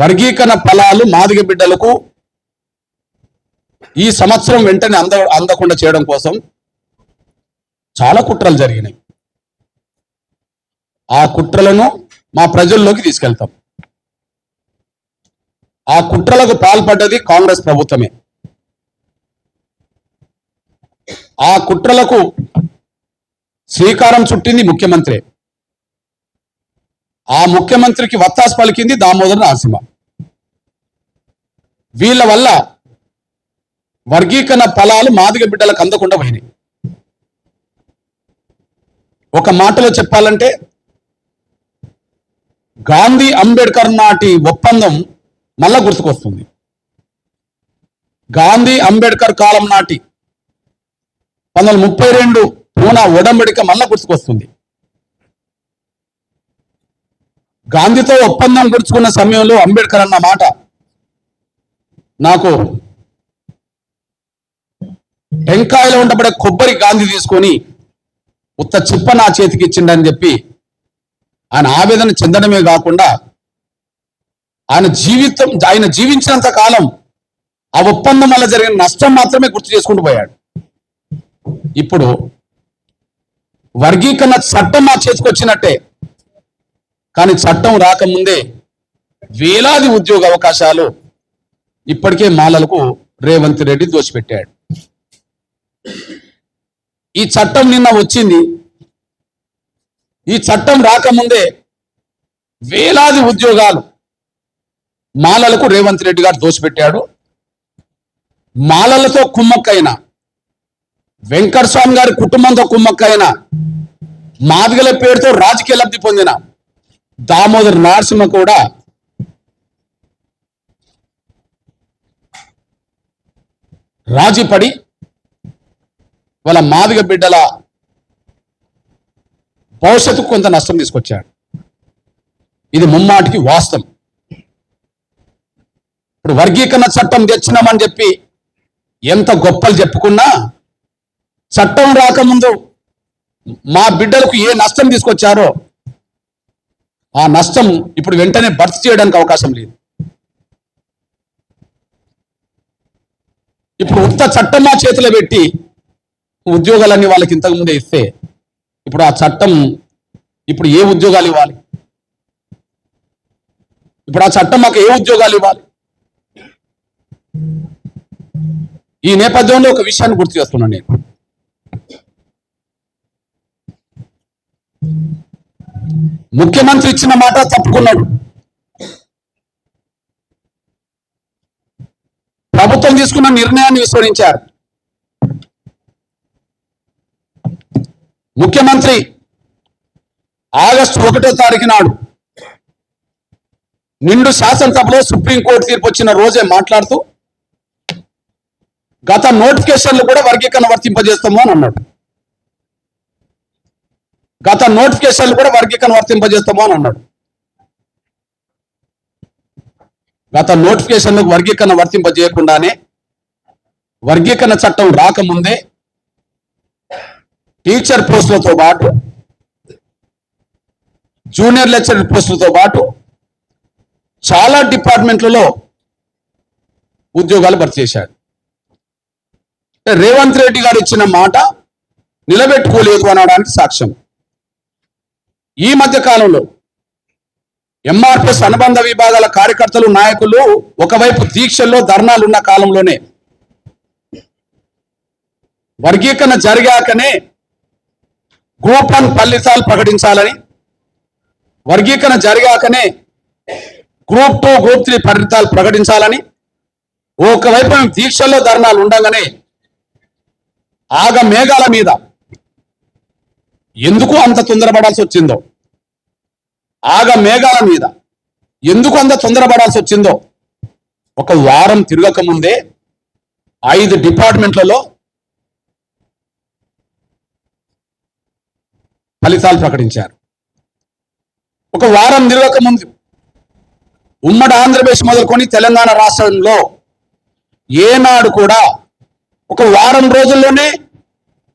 వర్గీకరణ ఫలాలు మాదిగ బిడ్డలకు ఈ సంవత్సరం వెంటనే అంద అందకుండా చేయడం కోసం చాలా కుట్రలు జరిగినాయి. ఆ కుట్రలను మా ప్రజల్లోకి తీసుకెళ్తాం. ఆ కుట్రలకు పాల్పడ్డది కాంగ్రెస్ ప్రభుత్వమే. ఆ కుట్రలకు శ్రీకారం చుట్టింది ముఖ్యమంత్రి. ఆ ముఖ్యమంత్రికి వత్తాసు పలికింది దామోదర నరసింహ. వీళ్ళ వల్ల వర్గీకరణ ఫలాలు మాదిగ బిడ్డలకు అందకుండా పోయినాయి. ఒక మాటలో చెప్పాలంటే గాంధీ అంబేద్కర్ నాటి ఒప్పందం మళ్ళా గుర్తుకొస్తుంది. గాంధీ అంబేద్కర్ కాలం నాటి పంతొమ్మిది ముప్పై రెండు పూనా ఒడంబడిక మళ్ళా గుర్తుకొస్తుంది. గాంధీతో ఒప్పందం గుర్చుకున్న సమయంలో అంబేద్కర్ అన్న మాట నాకు టెంకాయలో ఉండబడే కొబ్బరి గాంధీ తీసుకొని ఉత్త చిప్ప నా చేతికి ఇచ్చిండని చెప్పి ఆయన ఆవేదన చెందడమే కాకుండా ఆయన జీవితం ఆయన జీవించినంత కాలం ఆ ఒప్పందం వల్ల జరిగిన నష్టం మాత్రమే గుర్తు చేసుకుంటూ పోయాడు. ఇప్పుడు వర్గీకరణ చట్టం మా చేతికి వచ్చినట్టే కానీ చట్టం రాకముందే వేలాది ఉద్యోగ అవకాశాలు ఇప్పటికే మాలలకు రేవంత్ రెడ్డి దోచిపెట్టాడు ఈ చట్టం నిన్న వచ్చింది. ఈ చట్టం రాకముందే వేలాది ఉద్యోగాలు మాలలకు రేవంత్ రెడ్డి గారు దోచిపెట్టాడు మాలలతో కుమ్మక్కైన వెంకట స్వామి గారి కుటుంబంతో కుమ్మక్కైన మాదిగల పేరుతో రాజకీయ లబ్ధి పొందిన దామోదర్ నరసింహ కూడా రాజీపడి వాళ్ళ మాదిగ బిడ్డల భవిష్యత్తుకు కొంత నష్టం తీసుకొచ్చాడు. ఇది ముమ్మాటికి వాస్తవం. ఇప్పుడు వర్గీకరణ చట్టం తెచ్చినామని చెప్పి ఎంత గొప్పలు చెప్పుకున్నా చట్టం రాకముందు మా బిడ్డలకు ఏ నష్టం తీసుకొచ్చారో ఆ నష్టం ఇప్పుడు వెంటనే భర్తీ చేయడానికి అవకాశం లేదు. ఇప్పుడు ఉత్త చట్టం మా చేతిలో పెట్టి ఉద్యోగాలన్నీ వాళ్ళకి ఇంతకుముందే ఇస్తే ఇప్పుడు ఆ చట్టం ఇప్పుడు ఏ ఉద్యోగాలు ఇవ్వాలి? ఇప్పుడు ఆ చట్టం మాకు ఏ ఉద్యోగాలు ఇవ్వాలి? ఈ నేపథ్యంలో ఒక విషయాన్ని గుర్తు చేస్తున్నాను నేను. ముఖ్యమంత్రి ఇచ్చిన మాట తప్పుకున్నాడు. ప్రభుత్వం తీసుకున్న నిర్ణయాన్ని విస్మరించారు. ముఖ్యమంత్రి ఆగస్టు ఒకటో తారీఖు నాడు నిండు శాసనసభలో సుప్రీంకోర్టు తీర్పు వచ్చిన రోజే మాట్లాడుతూ గత నోటిఫికేషన్లు కూడా వర్గీకరణ వర్తింపజేస్తాము అని అన్నాడు. గత నోటిఫికేషన్లు కూడా వర్గీకరణ వర్తింపజేస్తాము అని అన్నాడు. గత నోటిఫికేషన్లకు వర్గీకరణ వర్తింపజేయకుండానే వర్గీకరణ చట్టం రాకముందే టీచర్ పోస్టులతో పాటు జూనియర్ లెక్చరర్ పోస్టులతో పాటు చాలా డిపార్ట్మెంట్లలో ఉద్యోగాలు భర్తీ చేశాడు. అంటే రేవంత్ రెడ్డి గారు ఇచ్చిన మాట నిలబెట్టుకోలేదు అనడానికి సాక్ష్యం. ఈ మధ్య కాలంలో ఎంఆర్ఎస్ అనుబంధ విభాగాల కార్యకర్తలు నాయకులు ఒకవైపు దీక్షల్లో ధర్నాలు ఉన్న కాలంలోనే వర్గీకరణ జరిగాకనే గ్రూప్ వన్ ఫలితాలు ప్రకటించాలని వర్గీకరణ జరిగాకనే గ్రూప్ టూ గ్రూప్ త్రీ ఫలితాలు ప్రకటించాలని ఒకవైపు మేము దీక్షల్లో ధర్నాలు ఉండగానే ఆగ మేఘాల మీద ఎందుకు అంత తొందరపడాల్సి వచ్చిందో? ఆగ మేఘాల మీద. ఎందుకు అంత తొందరపడాల్సి వచ్చిందో? ఒక వారం తిరగక ముందే ఐదు డిపార్ట్మెంట్లలో ఫలితాలు ప్రకటించారు. ఒక వారం తిరగక ముందు ఉమ్మడి ఆంధ్రప్రదేశ్ మొదలుకొని తెలంగాణ రాష్ట్రంలో ఏనాడు కూడా ఒక వారం రోజుల్లోనే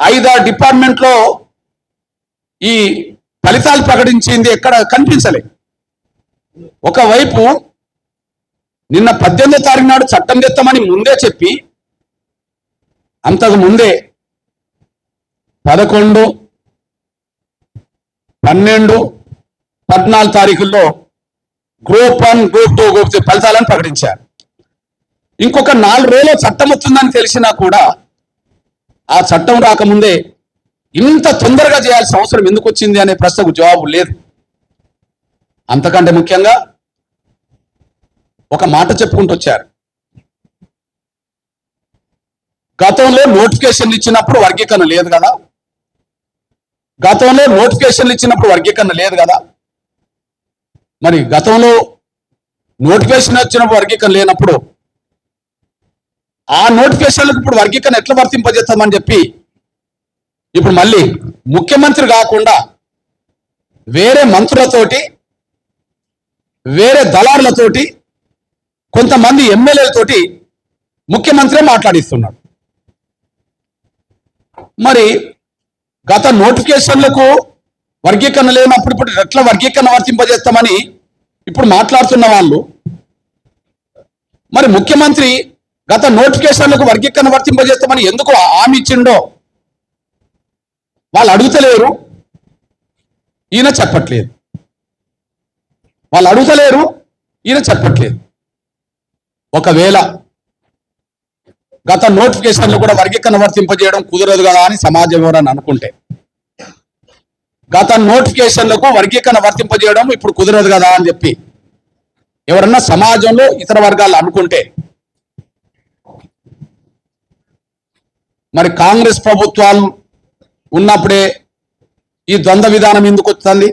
ఐదారు డిపార్ట్మెంట్లో ఈ ఫలితాలు ప్రకటించింది ఎక్కడ కనిపించలే. ఒకవైపు నిన్న పద్దెనిమిదో తారీఖు నాడు చట్టం తెస్తామని ముందే చెప్పి అంతకు ముందే పదకొండు పన్నెండు పద్నాలుగు తారీఖుల్లో group one group two group three ఫలితాలను ప్రకటించారు. ఇంకొక నాలుగు రోజులు చట్టం వస్తుందని తెలిసినా కూడా ఆ చట్టం రాకముందే ఇంత తొందరగా చేయాల్సిన అవసరం ఎందుకు వచ్చింది అనే ప్రశ్నకు జవాబు లేదు. అంతకంటే ముఖ్యంగా ఒక మాట చెప్పుకుంటూ వచ్చారు. గతంలో నోటిఫికేషన్లు ఇచ్చినప్పుడు వర్గీకరణ లేదు కదా? గతంలో నోటిఫికేషన్లు ఇచ్చినప్పుడు వర్గీకరణ లేదు కదా? మరి గతంలో నోటిఫికేషన్ వచ్చినప్పుడు వర్గీకరణ లేనప్పుడు ఆ నోటిఫికేషన్లకు ఇప్పుడు వర్గీకరణ ఎట్లా వర్తింపజేస్తామని చెప్పి ఇప్పుడు మళ్ళీ ముఖ్యమంత్రి కాకుండా వేరే మంత్రులతోటి వేరే దళారులతోటి కొంతమంది ఎమ్మెల్యేలతోటి ముఖ్యమంత్రి మాట్లాడిస్తున్నాడు. మరి గత నోటిఫికేషన్లకు వర్గీకరణ లేనప్పుడు ఇప్పుడు ఎట్లా వర్గీకరణ వర్తింపజేస్తామని ఇప్పుడు మాట్లాడుతున్న వాళ్ళు మరి ముఖ్యమంత్రి గత నోటిఫికేషన్లకు వర్గీకరణ వర్తింపజేస్తామని ఎందుకు హామీ ఇచ్చిండో వాళ్ళు అడుగుతలేరు. ఈయన చెప్పట్లేదు. వాళ్ళు అడుగుతలేరు ఈయన చెప్పట్లేదు. ఒకవేళ గత నోటిఫికేషన్లు కూడా వర్గీకరణ వర్తింపజేయడం కుదరదు కదా అని సమాజం ఎవరని అనుకుంటే. గత నోటిఫికేషన్లకు వర్గీకరణ వర్తింపజేయడం ఇప్పుడు కుదరదు కదా అని చెప్పి ఎవరన్నా సమాజంలో ఇతర వర్గాలు అనుకుంటే. మరి కాంగ్రెస్ ప్రభుత్వాలు ఉన్నప్పుడే ఈ ద్వంద్వ విధానం ఎందుకు వస్తుంది?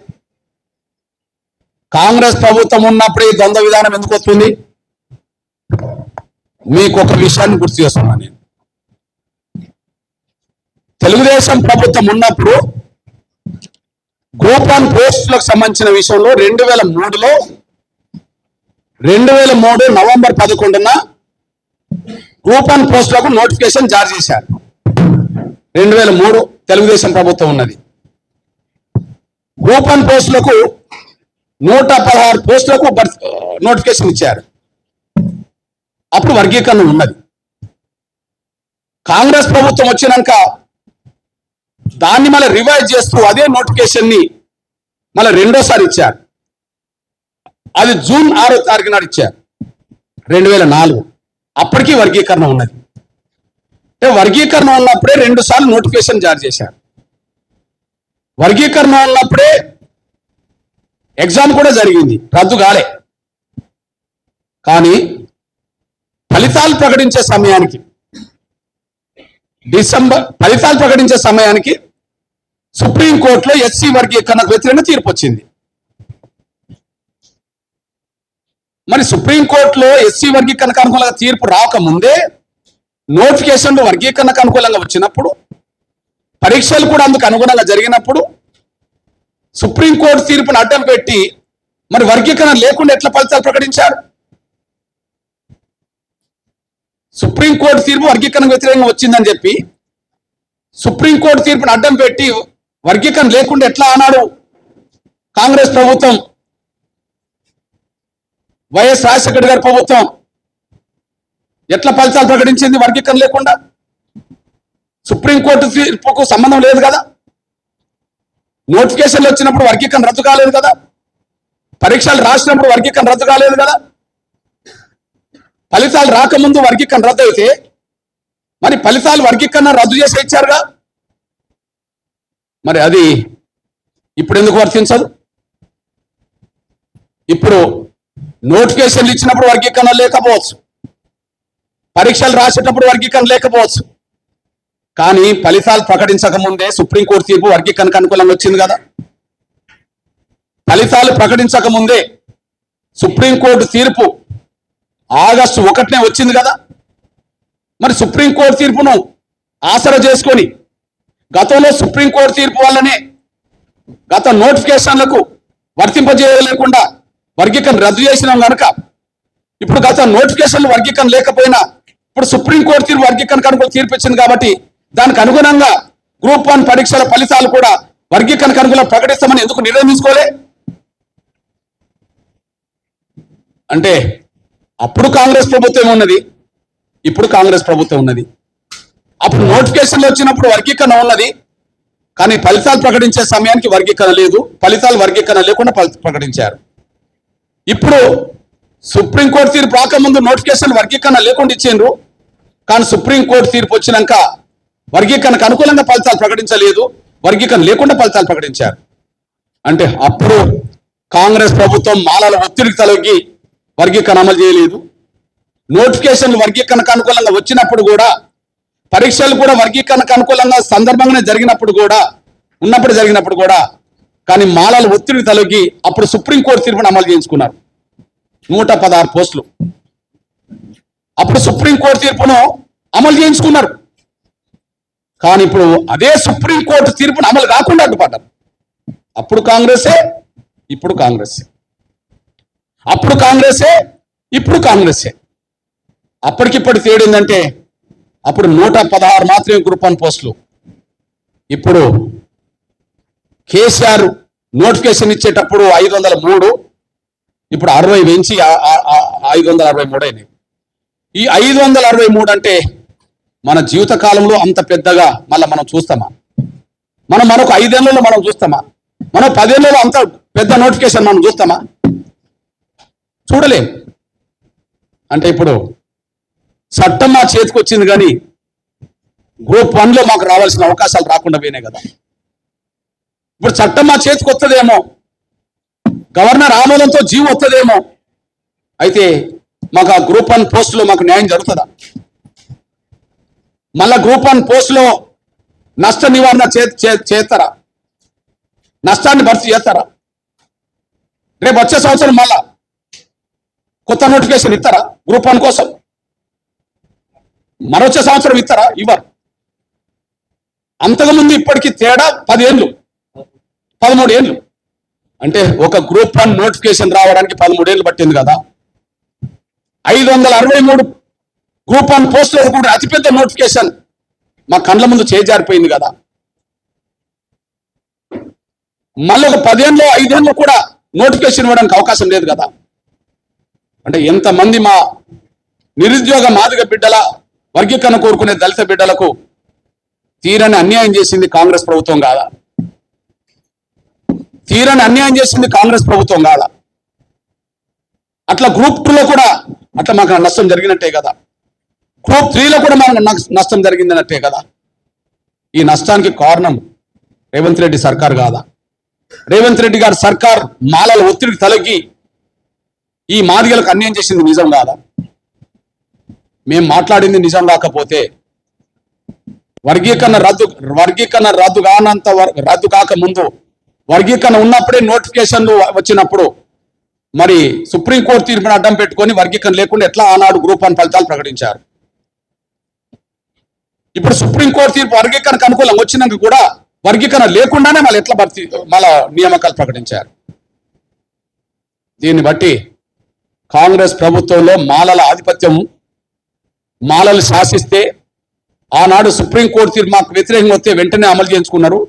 కాంగ్రెస్ ప్రభుత్వం ఉన్నప్పుడే ఈ ద్వంద్వ విధానం ఎందుకు వస్తుంది? మీకు ఒక విషయాన్ని గుర్తు చేస్తున్నాను నేను. తెలుగుదేశం ప్రభుత్వం ఉన్నప్పుడు గ్రూప్ వన్ పోస్టులకు సంబంధించిన విషయంలో రెండు వేల మూడులో రెండు వేల మూడు నవంబర్ పదకొండున గ్రూప్ వన్ పోస్టులకు నోటిఫికేషన్ జారీ చేశారు. రెండు వేల మూడు తెలుగుదేశం ప్రభుత్వం ఉన్నది. ఓపెన్ పోస్టులకు నూట పదహారు పోస్టులకు బర్త్- నోటిఫికేషన్ ఇచ్చారు. అప్పుడు వర్గీకరణ ఉన్నది. కాంగ్రెస్ ప్రభుత్వం వచ్చినాక దాన్ని మళ్ళీ రివైజ్ చేస్తూ అదే నోటిఫికేషన్ని మళ్ళీ రెండోసారి ఇచ్చారు. అది జూన్ ఆరో తారీఖు నాడు ఇచ్చారు. రెండు వేల నాలుగు. అప్పటికీ వర్గీకరణ ఉన్నది. వర్గీకరణ ఉన్నప్పుడే రెండు సార్లు నోటిఫికేషన్ జారీ చేశారు. వర్గీకరణ ఉన్నప్పుడే ఎగ్జామ్ కూడా జరిగింది. రద్దు కాలే. కానీ ఫలితాలు ప్రకటించే సమయానికి డిసెంబర్ ఫలితాలు ప్రకటించే సమయానికి సుప్రీంకోర్టులో ఎస్సీ వర్గీకరణకు వ్యతిరేక తీర్పు వచ్చింది. మరి సుప్రీంకోర్టులో ఎస్సీ వర్గీకరణకు అనుకూలంగా తీర్పు రాకముందే నోటిఫికేషన్లు వర్గీకరణకు అనుకూలంగా వచ్చినప్పుడు పరీక్షలు కూడా అందుకు అనుగుణంగా జరిగినప్పుడు సుప్రీంకోర్టు తీర్పును అడ్డం పెట్టి మరి వర్గీకరణ లేకుండా ఎట్లా ఫలితాలు ప్రకటించారు? సుప్రీంకోర్టు తీర్పు వర్గీకరణకు వ్యతిరేకంగా వచ్చిందని చెప్పి సుప్రీంకోర్టు తీర్పును అడ్డం పెట్టి వర్గీకరణ లేకుండా ఎట్లా అన్నాడు కాంగ్రెస్ ప్రభుత్వం వైఎస్ రాజశేఖర్ గారి ప్రభుత్వం ఎట్లా ఫలితాలు ప్రకటించింది వర్గీకరణ లేకుండా? సుప్రీంకోర్టు తీర్పుకు సంబంధం లేదు కదా? నోటిఫికేషన్లు వచ్చినప్పుడు వర్గీకరణ రద్దు కాలేదు కదా? పరీక్షలు రాసినప్పుడు వర్గీకరణ రద్దు కాలేదు కదా? ఫలితాలు రాకముందు వర్గీకరణ రద్దు అయితే మరి ఫలితాలు వర్గీకరణ రద్దు చేసి ఇచ్చారుగా? మరి అది ఇప్పుడు ఎందుకు వర్తించదు? ఇప్పుడు నోటిఫికేషన్లు ఇచ్చినప్పుడు వర్గీకరణ లేకపోవచ్చు. పరీక్షలు రాసేటప్పుడు వర్గీకరణ లేకపోవచ్చు. కానీ ఫలితాలు ప్రకటించక ముందే సుప్రీంకోర్టు తీర్పు వర్గీకరణకు అనుకూలంగా వచ్చింది కదా. ఫలితాలు ప్రకటించక ముందే సుప్రీంకోర్టు తీర్పు ఆగస్టు ఒకటినే వచ్చింది కదా. మరి సుప్రీంకోర్టు తీర్పును ఆసరా చేసుకొని గతంలో సుప్రీంకోర్టు తీర్పు వల్లనే గత నోటిఫికేషన్లకు వర్తింపజేయలేకుండా వర్గీకరణ రద్దు చేసినాం కనుక ఇప్పుడు గత నోటిఫికేషన్లు వర్గీకరణ లేకపోయినా ఇప్పుడు సుప్రీంకోర్టు తీర్పు వర్గీకరణ తీర్పిచ్చింది తీర్పు ఇచ్చింది కాబట్టి దానికి అనుగుణంగా గ్రూప్ వన్ పరీక్షల ఫలితాలు కూడా వర్గీకరణ అనుకూల ప్రకటిస్తామని ఎందుకు నిర్ణయం అంటే అప్పుడు కాంగ్రెస్ ప్రభుత్వం ఉన్నది ఇప్పుడు కాంగ్రెస్ ప్రభుత్వం ఉన్నది. అప్పుడు నోటిఫికేషన్లు వచ్చినప్పుడు వర్గీకరణ ఉన్నది కానీ ఫలితాలు ప్రకటించే సమయానికి వర్గీకరణ లేదు ఫలితాలు వర్గీకరణ లేకుండా ప్రకటించారు. ఇప్పుడు సుప్రీంకోర్టు తీర్పు రాకముందు నోటిఫికేషన్ వర్గీకరణ లేకుండా ఇచ్చిండ్రు. కానీ సుప్రీంకోర్టు తీర్పు వచ్చినాక వర్గీకరణకు అనుకూలంగా ఫలితాలు ప్రకటించలేదు. వర్గీకరణ లేకుండా ఫలితాలు ప్రకటించారు. అంటే అప్పుడు కాంగ్రెస్ ప్రభుత్వం మాలల ఒత్తిడికి తలొగ్గి వర్గీకరణ అమలు చేయలేదు. నోటిఫికేషన్లు వర్గీకరణకు అనుకూలంగా వచ్చినప్పుడు కూడా పరీక్షలు కూడా వర్గీకరణకు అనుకూలంగా సందర్భంగానే జరిగినప్పుడు కూడా ఉన్నప్పుడు జరిగినప్పుడు కూడా కానీ మాలల ఒత్తిడికి తలొగ్గి అప్పుడు సుప్రీంకోర్టు తీర్పును అమలు చేయించుకున్నారు. నూట పదహారు పోస్టులు. అప్పుడు సుప్రీంకోర్టు తీర్పును అమలు చేయించుకున్నారు. కానీ ఇప్పుడు అదే సుప్రీంకోర్టు తీర్పును అమలు కాకుండా అడ్డుపడ్డారు. అప్పుడు కాంగ్రెసే ఇప్పుడు కాంగ్రెసే. అప్పుడు కాంగ్రెసే ఇప్పుడు కాంగ్రెసే. అప్పటికిప్పటి తేడిందంటే అప్పుడు నూట పదహారు మాత్రమే గ్రూప్ వన్ పోస్టులు. ఇప్పుడు కేసీఆర్ నోటిఫికేషన్ ఇచ్చేటప్పుడు ఐదు వందల మూడు ఇప్పుడు అరవై పెంచి ఐదు వందల అరవై మూడు అయినాయి. ఈ ఐదు వందల అరవై మూడు అంటే మన జీవిత కాలంలో అంత పెద్దగా మళ్ళీ మనం చూస్తామా? మనం మనకు ఐదేళ్ళలో మనం చూస్తామా? మనం పదేళ్ళలో అంత పెద్ద నోటిఫికేషన్ మనం చూస్తామా? చూడలేం. అంటే ఇప్పుడు చట్టం మా చేతికి వచ్చింది కానీ గ్రూప్ వన్లో మాకు రావాల్సిన అవకాశాలు రాకుండా పోయినాయి కదా. ఇప్పుడు చట్టం మా చేతికి వస్తుందేమో గవర్నర్ ఆమోదంతో జీవో వస్తుందేమో? అయితే మాకు ఆ గ్రూప్ వన్ పోస్టులో మాకు న్యాయం జరుగుతుందా? మళ్ళా గ్రూప్ వన్ పోస్టులో నష్ట నివారణ చే- చే- చేస్తారా? నష్టాన్ని భర్తీ చేస్తారా? రేపు వచ్చే సంవత్సరం మళ్ళా కొత్త నోటిఫికేషన్ ఇస్తారా గ్రూప్ వన్ కోసం? మరొచ్చే సంవత్సరం ఇస్తారా? ఇవ్వరు. అంతకుముందు ఇప్పటికీ తేడా పదేళ్ళు పదమూడు ఏళ్ళు అంటే ఒక గ్రూప్ వన్ నోటిఫికేషన్ రావడానికి పదమూడేళ్ళు పట్టింది కదా. ఐదు వందల అరవై మూడు గ్రూప్ వన్ పోస్టులు కూడా అతిపెద్ద నోటిఫికేషన్ మా కండ్ల ముందు చేజారిపోయింది కదా. మళ్ళీ ఒక పదేళ్ళు ఐదేళ్ళు కూడా నోటిఫికేషన్ ఇవ్వడానికి అవకాశం లేదు కదా. అంటే ఎంతమంది మా నిరుద్యోగ మాదిగ బిడ్డల వర్గీకరణ కోరుకునే దళిత బిడ్డలకు తీరని అన్యాయం చేసింది కాంగ్రెస్ ప్రభుత్వం కాదా? తీరని అన్యాయం చేసింది కాంగ్రెస్ ప్రభుత్వం కాదా? అట్లా గ్రూప్ టూలో కూడా అట్లా మాకు నష్టం జరిగినట్టే కదా. గ్రూప్ త్రీలో కూడా మాకు నష్టం నష్టం జరిగిందన్నట్టే కదా. ఈ నష్టానికి కారణం రేవంత్ రెడ్డి సర్కార్ కాదా? రేవంత్ రెడ్డి గారి సర్కార్ మాలల ఒత్తిడికి తలకి ఈ మాదిగలకు అన్యాయం చేసింది నిజం కాదా? మేము మాట్లాడింది నిజం కాకపోతే వర్గీకరణ రద్దు వర్గీకరణ రద్దు కానంత రద్దు కాక ముందు వర్గీకరణ ఉన్నప్పుడే నోటిఫికేషన్లు వచ్చినప్పుడు మరి సుప్రీంకోర్టు తీర్పును అడ్డం పెట్టుకొని వర్గీకరణ లేకుండా ఎట్లా ఆనాడు గ్రూప్ వన్ ఫలితాలు ప్రకటించారు? ఇప్పుడు సుప్రీంకోర్టు తీర్పు వర్గీకరణకు అనుకూలం వచ్చినాక కూడా వర్గీకరణ లేకుండానే మళ్ళీ ఎట్లా భర్తీ మళ్ళా నియామకాలు ప్రకటించారు? దీన్ని బట్టి కాంగ్రెస్ ప్రభుత్వంలో మాలల ఆధిపత్యం మాలలు శాసిస్తే ఆనాడు సుప్రీంకోర్టు తీర్పు మాకు వ్యతిరేకంగా వస్తే వెంటనే అమలు చేయించుకున్నారు.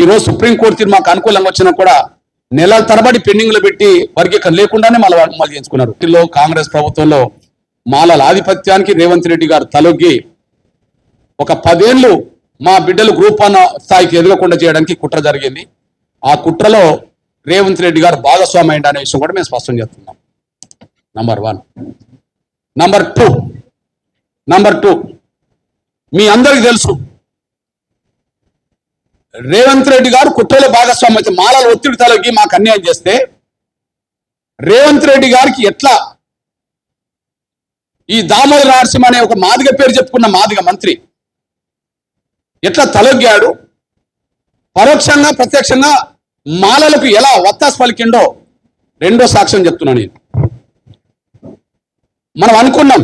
ఈరోజు సుప్రీంకోర్టు తీర్పు మాకు అనుకూలంగా వచ్చినా కూడా నెలల తరబడి పెండింగ్లో పెట్టి వర్గీకరణ లేకుండానే మళ్ళీ అమలు చేయించుకున్నారు. వీటిలో కాంగ్రెస్ ప్రభుత్వంలో మాలల ఆధిపత్యానికి రేవంత్ రెడ్డి గారు తలొగ్గి ఒక పదేళ్ళు మా బిడ్డలు గ్రూప్ వన్ స్థాయికి ఎదగకుండా చేయడానికి కుట్ర జరిగింది. ఆ కుట్రలో రేవంత్ రెడ్డి గారు భాగస్వామి అయింది అనే విషయం కూడా మేము స్పష్టం చేస్తున్నాం. Number one number two number two మీ అందరికి తెలుసు రేవంత్ రెడ్డి గారు కుట్రలో భాగస్వామి అయితే మాలల ఒత్తిడి తలకి మాకు అన్యాయం చేస్తే రేవంత్ రెడ్డి గారికి ఎట్లా? ఈ దామోదర నరసింహ అనే ఒక మాదిగ పేరు చెప్పుకున్న మాదిగ మంత్రి ఎట్లా తలొగ్గాడు? పరోక్షంగా ప్రత్యక్షంగా మాలలకు ఎలా వత్తాస్ పలికిండో రెండో సాక్ష్యం చెప్తున్నా నేను. మనం అనుకున్నాం